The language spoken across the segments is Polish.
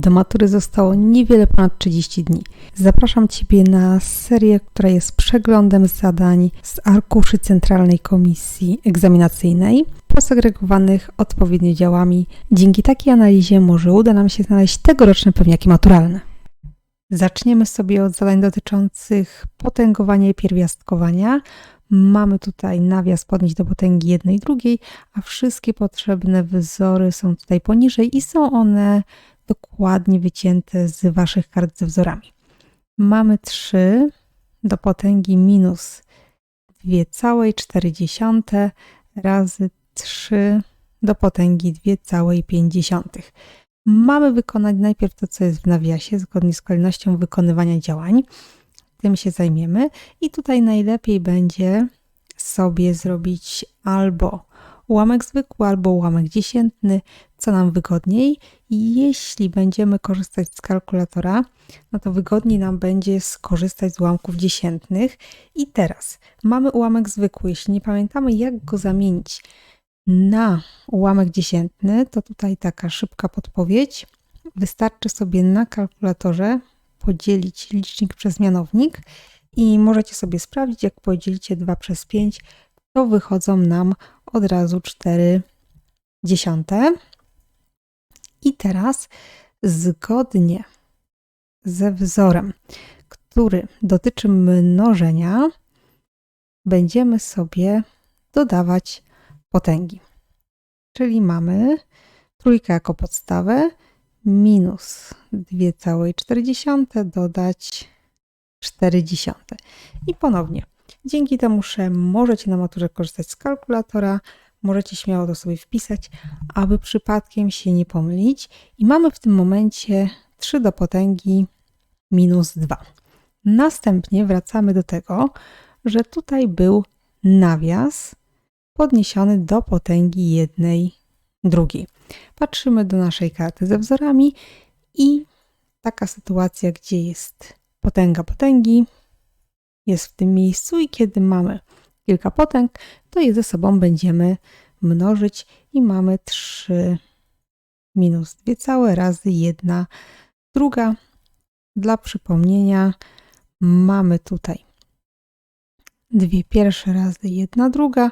Do matury zostało niewiele ponad 30 dni. Zapraszam Ciebie na serię, która jest przeglądem zadań z arkuszy Centralnej Komisji Egzaminacyjnej, posegregowanych odpowiednio działami. Dzięki takiej analizie może uda nam się znaleźć tegoroczne pewniaki maturalne. Zaczniemy sobie od zadań dotyczących potęgowania i pierwiastkowania. Mamy tutaj nawias podnieść do potęgi jednej i drugiej, a wszystkie potrzebne wzory są tutaj poniżej i są one dokładnie wycięte z Waszych kart ze wzorami. Mamy 3 do potęgi minus 2,4 razy 3 do potęgi 2,5. Mamy wykonać najpierw to, co jest w nawiasie, zgodnie z kolejnością wykonywania działań. Tym się zajmiemy i tutaj najlepiej będzie sobie zrobić albo ułamek zwykły, albo ułamek dziesiętny, co nam wygodniej. I jeśli będziemy korzystać z kalkulatora, no to wygodniej nam będzie skorzystać z ułamków dziesiętnych. I teraz mamy ułamek zwykły. Jeśli nie pamiętamy, jak go zamienić na ułamek dziesiętny, to tutaj taka szybka podpowiedź. Wystarczy sobie na kalkulatorze podzielić licznik przez mianownik i możecie sobie sprawdzić, jak podzielicie 2 przez 5, to wychodzą nam od razu 4 dziesiąte. I teraz zgodnie ze wzorem, który dotyczy mnożenia, będziemy sobie dodawać potęgi. Czyli mamy trójkę jako podstawę, minus 2,4 dodać 0,4. I ponownie, dzięki temu, że możecie na maturze korzystać z kalkulatora, możecie śmiało to sobie wpisać, aby przypadkiem się nie pomylić. I mamy w tym momencie 3 do potęgi minus 2. Następnie wracamy do tego, że tutaj był nawias podniesiony do potęgi jednej drugiej. Patrzymy do naszej karty ze wzorami i taka sytuacja, gdzie jest potęga potęgi, jest w tym miejscu i kiedy mamy kilka potęg, to je ze sobą będziemy mnożyć i mamy 3 minus 2 całe razy 1 druga. Dla przypomnienia mamy tutaj dwie pierwsze razy jedna druga,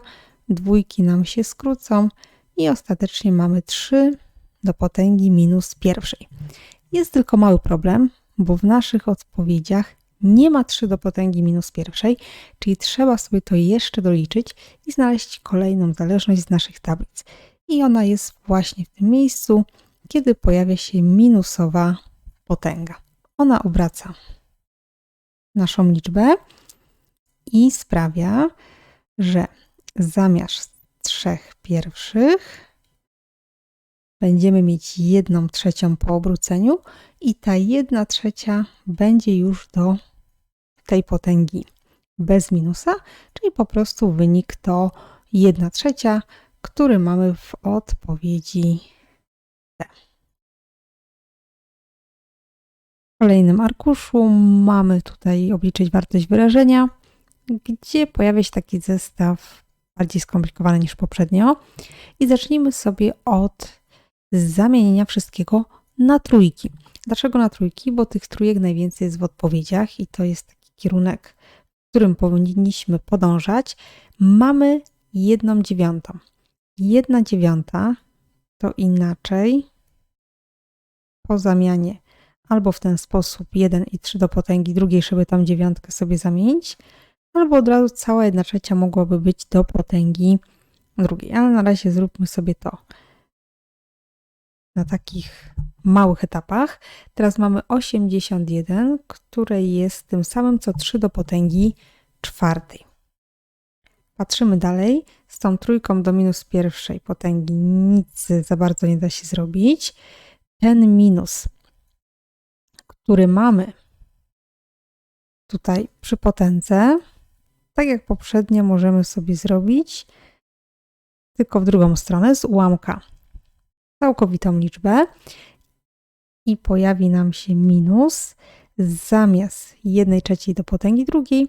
dwójki nam się skrócą i ostatecznie mamy 3 do potęgi minus pierwszej. Jest tylko mały problem, bo w naszych odpowiedziach nie ma 3 do potęgi minus pierwszej, czyli trzeba sobie to jeszcze doliczyć i znaleźć kolejną zależność z naszych tablic. I ona jest właśnie w tym miejscu, kiedy pojawia się minusowa potęga. Ona obraca naszą liczbę i sprawia, że zamiast trzech pierwszych będziemy mieć jedną trzecią po obróceniu i ta jedna trzecia będzie już do tej potęgi bez minusa, czyli po prostu wynik to jedna trzecia, który mamy w odpowiedzi D. W kolejnym arkuszu mamy tutaj obliczyć wartość wyrażenia, gdzie pojawia się taki zestaw bardziej skomplikowany niż poprzednio. I zacznijmy sobie od zamienienia wszystkiego na trójki. Dlaczego na trójki? Bo tych trójek najwięcej jest w odpowiedziach i to jest taki kierunek, w którym powinniśmy podążać. Mamy jedną dziewiątą. Jedna dziewiąta to inaczej po zamianie albo w ten sposób 1 i 3 do potęgi drugiej, żeby tam dziewiątkę sobie zamienić, albo od razu cała jedna trzecia mogłaby być do potęgi drugiej. Ale na razie zróbmy sobie to na takich małych etapach. Teraz mamy 81, które jest tym samym co 3 do potęgi czwartej. Patrzymy dalej. Z tą trójką do minus pierwszej potęgi nic za bardzo nie da się zrobić. Ten minus, który mamy tutaj przy potędze, tak jak poprzednio możemy sobie zrobić, tylko w drugą stronę z ułamka całkowitą liczbę i pojawi nam się minus zamiast 1 trzeciej do potęgi drugiej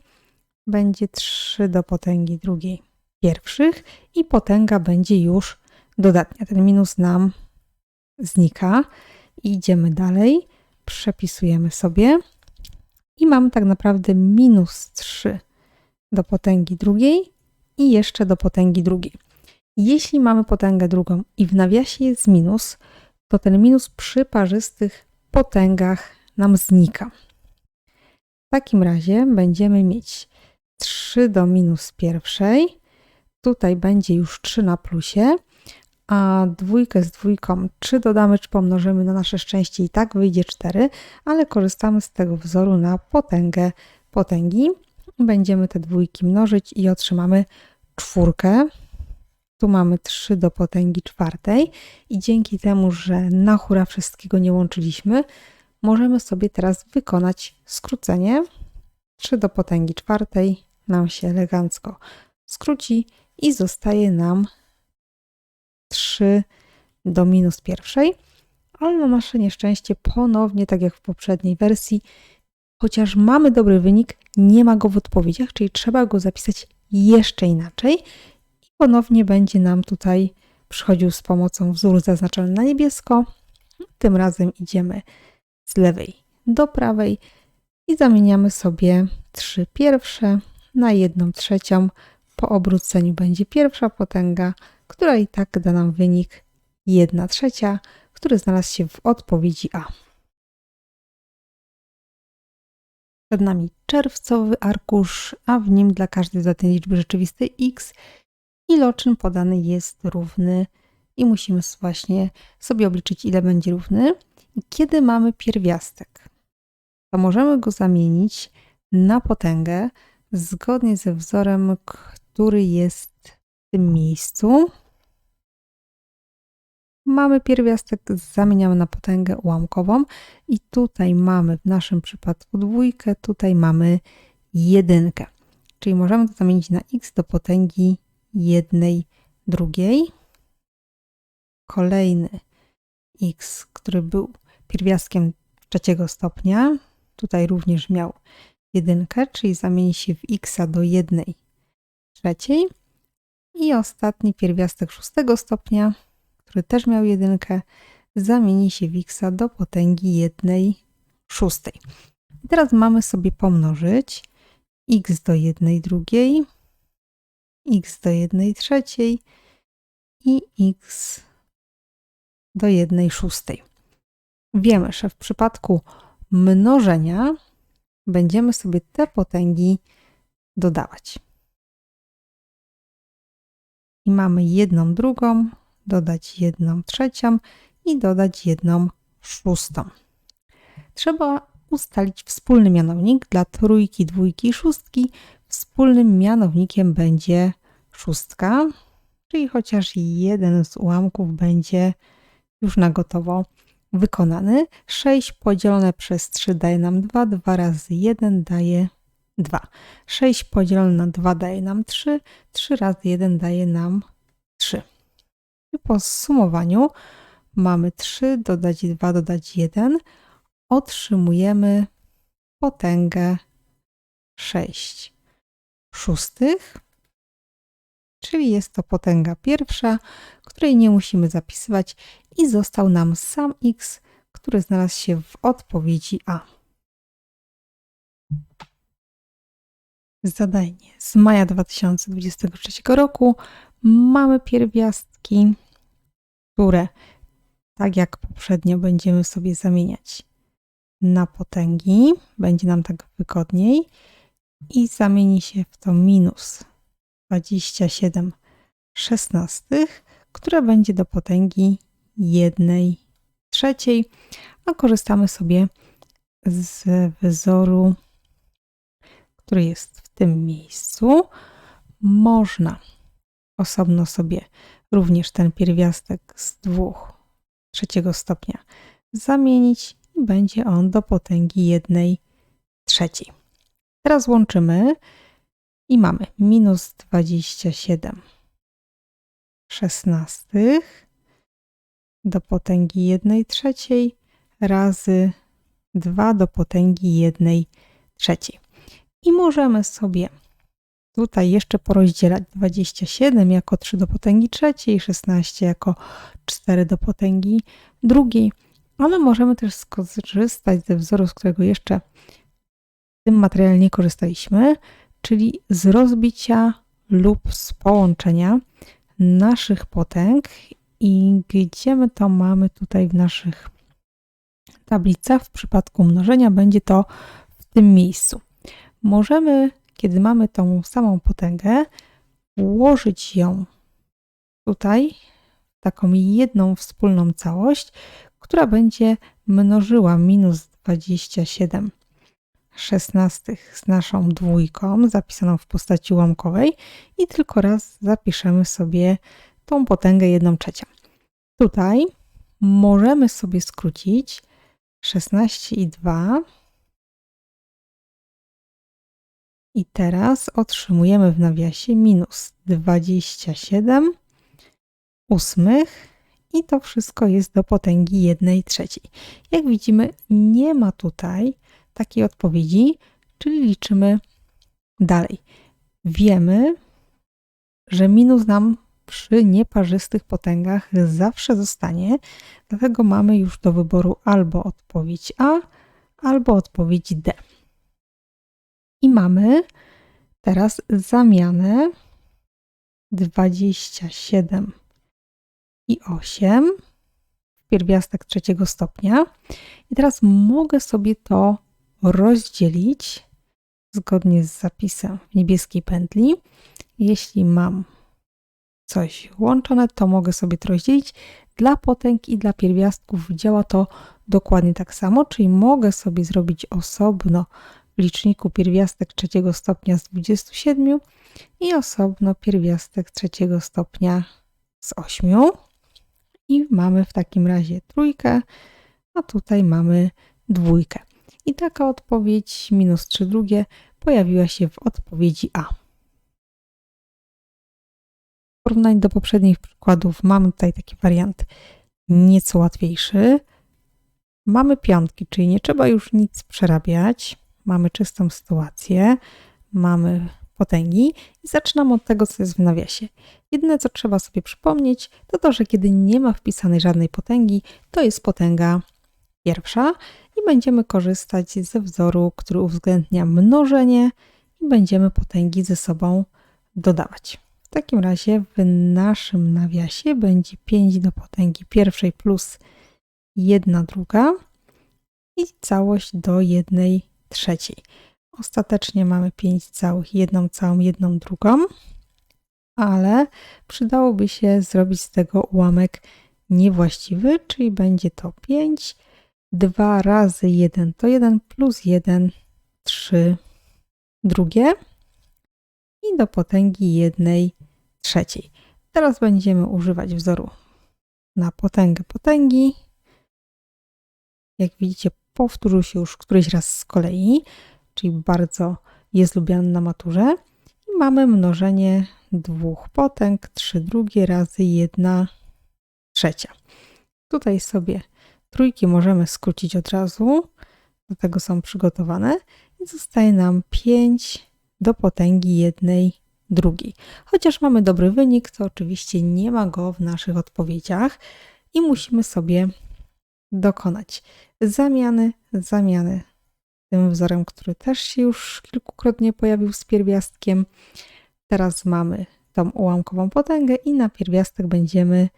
będzie 3 do potęgi drugiej pierwszych i potęga będzie już dodatnia. Ten minus nam znika idziemy dalej, przepisujemy sobie i mamy tak naprawdę minus 3 do potęgi drugiej i jeszcze do potęgi drugiej. Jeśli mamy potęgę drugą i w nawiasie jest minus, to ten minus przy parzystych potęgach nam znika. W takim razie będziemy mieć 3 do minus pierwszej. Tutaj będzie już 3 na plusie, a dwójkę z dwójką, czy dodamy, czy pomnożymy na nasze szczęście i tak wyjdzie 4, ale korzystamy z tego wzoru na potęgę potęgi. Będziemy te dwójki mnożyć i otrzymamy czwórkę. Tu mamy 3 do potęgi czwartej i dzięki temu, że na hura wszystkiego nie łączyliśmy, możemy sobie teraz wykonać skrócenie. 3 do potęgi czwartej nam się elegancko skróci i zostaje nam 3 do minus pierwszej, ale na nasze nieszczęście ponownie, tak jak w poprzedniej wersji, chociaż mamy dobry wynik, nie ma go w odpowiedziach, czyli trzeba go zapisać jeszcze inaczej ponownie będzie nam tutaj przychodził z pomocą wzór zaznaczony na niebiesko. Tym razem idziemy z lewej do prawej i zamieniamy sobie trzy pierwsze na jedną trzecią. Po obróceniu będzie pierwsza potęga, która i tak da nam wynik 1 trzecia, który znalazł się w odpowiedzi A. Przed nami czerwcowy arkusz, a w nim dla każdej zatej liczby rzeczywistej x iloczyn podany jest równy i musimy właśnie sobie obliczyć, ile będzie równy. I kiedy mamy pierwiastek, to możemy go zamienić na potęgę zgodnie ze wzorem, który jest w tym miejscu. Mamy pierwiastek, zamieniamy na potęgę ułamkową i tutaj mamy w naszym przypadku dwójkę, tutaj mamy jedynkę. Czyli możemy to zamienić na x do potęgi jednej drugiej. Kolejny x, który był pierwiastkiem trzeciego stopnia, tutaj również miał jedynkę, czyli zamieni się w x do jednej trzeciej. I ostatni pierwiastek szóstego stopnia, który też miał jedynkę, zamieni się w x do potęgi jednej szóstej. I teraz mamy sobie pomnożyć x do jednej drugiej, x do jednej trzeciej i x do jednej szóstej. Wiemy, że w przypadku mnożenia będziemy sobie te potęgi dodawać. I mamy jedną drugą, dodać jedną trzecią i dodać jedną szóstą. Trzeba ustalić wspólny mianownik dla trójki, dwójki i szóstki. Wspólnym mianownikiem będzie szóstka, czyli chociaż jeden z ułamków będzie już na gotowo wykonany. 6 podzielone przez 3 daje nam 2, 2 razy 1 daje 2. 6 podzielone na 2 daje nam 3, 3 razy 1 daje nam 3. I po zsumowaniu mamy 3 dodać 2 dodać 1. Otrzymujemy potęgę 6 szóstych, czyli jest to potęga pierwsza, której nie musimy zapisywać i został nam sam x, który znalazł się w odpowiedzi A. Zadanie. Z maja 2023 roku mamy pierwiastki, które tak jak poprzednio będziemy sobie zamieniać na potęgi, będzie nam tak wygodniej i zamieni się w to minus 27 szesnastych, która będzie do potęgi 1 trzeciej, a korzystamy sobie z wzoru, który jest w tym miejscu. Można osobno sobie również ten pierwiastek z dwóch trzeciego stopnia zamienić i będzie on do potęgi 1 trzeciej. Teraz łączymy i mamy minus 27 szesnastych do potęgi 1 trzeciej razy 2 do potęgi 1 trzeciej. I możemy sobie tutaj jeszcze porozdzielać 27 jako 3 do potęgi trzeciej, 16 jako 4 do potęgi drugiej ale możemy też skorzystać ze wzoru, z którego jeszcze tym materiale nie korzystaliśmy, czyli z rozbicia lub z połączenia naszych potęg i gdzie my to mamy tutaj w naszych tablicach. W przypadku mnożenia będzie to w tym miejscu. Możemy, kiedy mamy tą samą potęgę, ułożyć ją tutaj, taką jedną wspólną całość, która będzie mnożyła minus 27 szesnastych z naszą dwójką zapisaną w postaci ułamkowej i tylko raz zapiszemy sobie tą potęgę 1 trzecią. Tutaj możemy sobie skrócić 16 i 2 i teraz otrzymujemy w nawiasie minus 27 ósmych i to wszystko jest do potęgi 1 trzeciej. Jak widzimy, nie ma tutaj takiej odpowiedzi, czyli liczymy dalej. Wiemy, że minus nam przy nieparzystych potęgach zawsze zostanie, dlatego mamy już do wyboru albo odpowiedź A, albo odpowiedź D. I mamy teraz zamianę 27 i 8 w pierwiastek trzeciego stopnia. I teraz mogę sobie to rozdzielić zgodnie z zapisem w niebieskiej pętli. Jeśli mam coś łączone, to mogę sobie to rozdzielić. Dla potęg i dla pierwiastków działa to dokładnie tak samo, czyli mogę sobie zrobić osobno w liczniku pierwiastek trzeciego stopnia z 27 i osobno pierwiastek trzeciego stopnia z 8. I mamy w takim razie trójkę, a tutaj mamy dwójkę. I taka odpowiedź minus 3 drugie pojawiła się w odpowiedzi A. W porównaniu do poprzednich przykładów mamy tutaj taki wariant nieco łatwiejszy. Mamy piątki, czyli nie trzeba już nic przerabiać. Mamy czystą sytuację, mamy potęgi i zaczynam od tego, co jest w nawiasie. Jedyne, co trzeba sobie przypomnieć, to to, że kiedy nie ma wpisanej żadnej potęgi, to jest potęga pierwsza i będziemy korzystać ze wzoru, który uwzględnia mnożenie i będziemy potęgi ze sobą dodawać. W takim razie w naszym nawiasie będzie 5 do potęgi pierwszej plus 1 druga i całość do 1 trzeciej. Ostatecznie mamy 5 całych, jedną całą, jedną drugą, ale przydałoby się zrobić z tego ułamek niewłaściwy, czyli będzie to 5 2 razy 1 to 1 plus 1, 3 drugie i do potęgi 1 trzeciej. Teraz będziemy używać wzoru na potęgę potęgi. Jak widzicie, powtórzył się już któryś raz z kolei, czyli bardzo jest lubiany na maturze. I mamy mnożenie dwóch potęg, 3 drugie razy 1 trzecia. Tutaj sobie Trójki możemy skrócić od razu, do tego są przygotowane i zostaje nam 5 do potęgi jednej drugiej. Chociaż mamy dobry wynik, to oczywiście nie ma go w naszych odpowiedziach i musimy sobie dokonać zamiany, zamiany tym wzorem, który też się już kilkukrotnie pojawił z pierwiastkiem. Teraz mamy tą ułamkową potęgę i na pierwiastek będziemy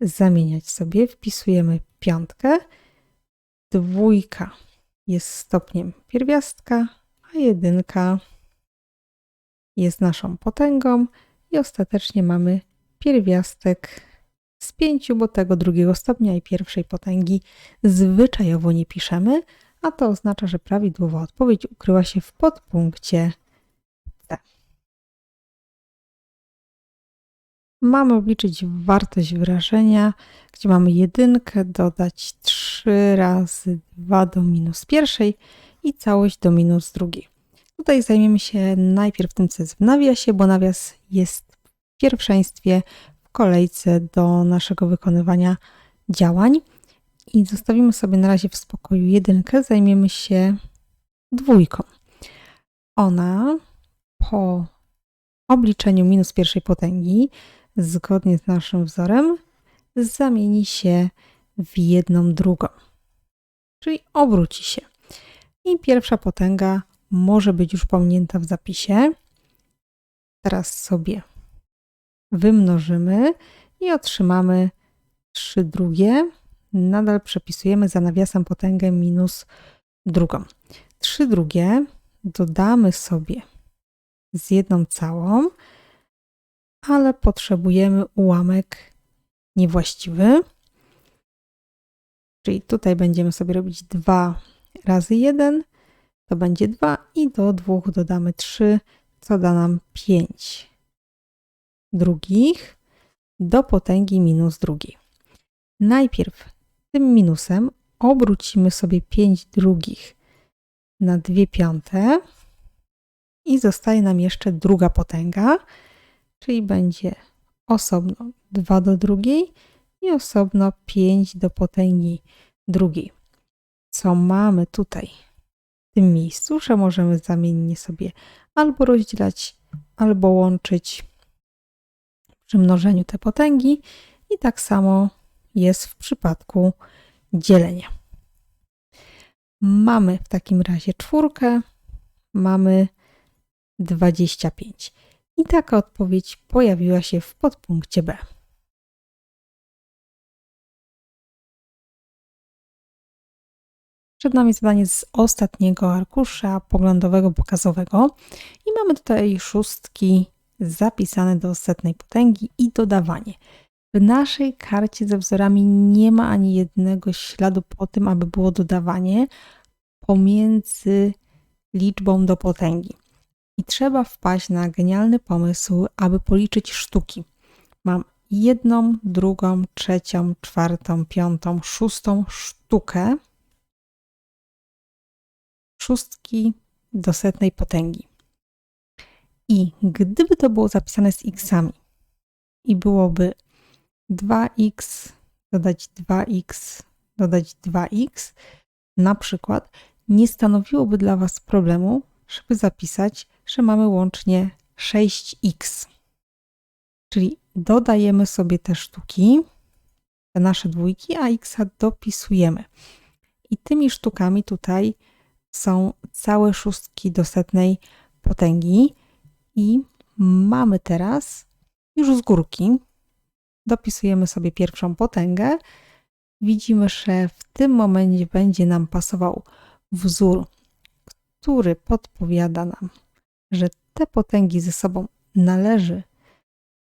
zamieniać sobie. Wpisujemy piątkę. Dwójka jest stopniem pierwiastka, a jedynka jest naszą potęgą i ostatecznie mamy pierwiastek z pięciu, bo tego drugiego stopnia i pierwszej potęgi zwyczajowo nie piszemy, a to oznacza, że prawidłowa odpowiedź ukryła się w podpunkcie mamy obliczyć wartość wyrażenia, gdzie mamy jedynkę, dodać 3 razy 2 do minus pierwszej i całość do minus drugiej. Tutaj zajmiemy się najpierw tym, co jest w nawiasie, bo nawias jest w pierwszeństwie w kolejce do naszego wykonywania działań. I zostawimy sobie na razie w spokoju jedynkę, zajmiemy się dwójką. Ona po obliczeniu minus pierwszej potęgi zgodnie z naszym wzorem zamieni się w jedną drugą. czyli obróci się. I pierwsza potęga może być już pominięta w zapisie. Teraz sobie wymnożymy i otrzymamy 3 drugie. Nadal przepisujemy za nawiasem potęgę minus drugą. 3 drugie dodamy sobie z jedną całą, ale potrzebujemy ułamek niewłaściwy. Czyli tutaj będziemy sobie robić 2 razy 1, to będzie 2 i do 2 dodamy 3, co da nam 5 drugich do potęgi minus drugiej. Najpierw tym minusem obrócimy sobie 5 drugich na 2 piąte i zostaje nam jeszcze druga potęga, czyli będzie osobno 2 do drugiej i osobno 5 do potęgi drugiej. Co mamy tutaj w tym miejscu, że możemy zamiennie sobie albo rozdzielać, albo łączyć przy mnożeniu te potęgi i tak samo jest w przypadku dzielenia. Mamy w takim razie czwórkę, mamy 25. I taka odpowiedź pojawiła się w podpunkcie B. Przed nami zadanie z ostatniego arkusza poglądowego pokazowego i mamy tutaj szóstki zapisane do setnej potęgi i dodawanie. W naszej karcie ze wzorami nie ma ani jednego śladu po tym, aby było dodawanie pomiędzy liczbą do potęgi. I trzeba wpaść na genialny pomysł, aby policzyć sztuki. Mam jedną, drugą, trzecią, czwartą, piątą, szóstą sztukę szóstki do setnej potęgi. I gdyby to było zapisane z xami i byłoby 2x dodać 2x dodać 2x, na przykład, nie stanowiłoby dla Was problemu, żeby zapisać, że mamy łącznie 6x. Czyli dodajemy sobie te sztuki, te nasze dwójki, a x dopisujemy. I tymi sztukami tutaj są całe szóstki do setnej potęgi i mamy teraz już z górki, dopisujemy sobie pierwszą potęgę. Widzimy, że w tym momencie będzie nam pasował wzór, który podpowiada nam, że te potęgi ze sobą należy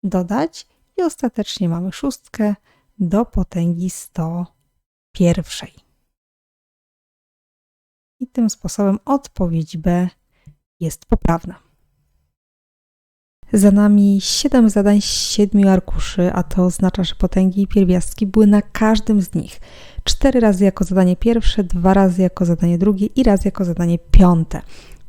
dodać i ostatecznie mamy szóstkę do potęgi 101. I tym sposobem odpowiedź B jest poprawna. Za nami 7 zadań z 7 arkuszy, a to oznacza, że potęgi i pierwiastki były na każdym z nich. 4 razy jako zadanie pierwsze, 2 razy jako zadanie drugie i raz jako zadanie piąte.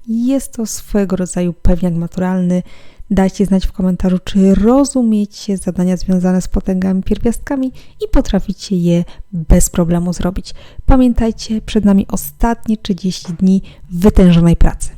Jest to swojego rodzaju pewniak maturalny. Dajcie znać w komentarzu, czy rozumiecie zadania związane z potęgami pierwiastkami i potraficie je bez problemu zrobić. Pamiętajcie, przed nami ostatnie 30 dni wytężonej pracy.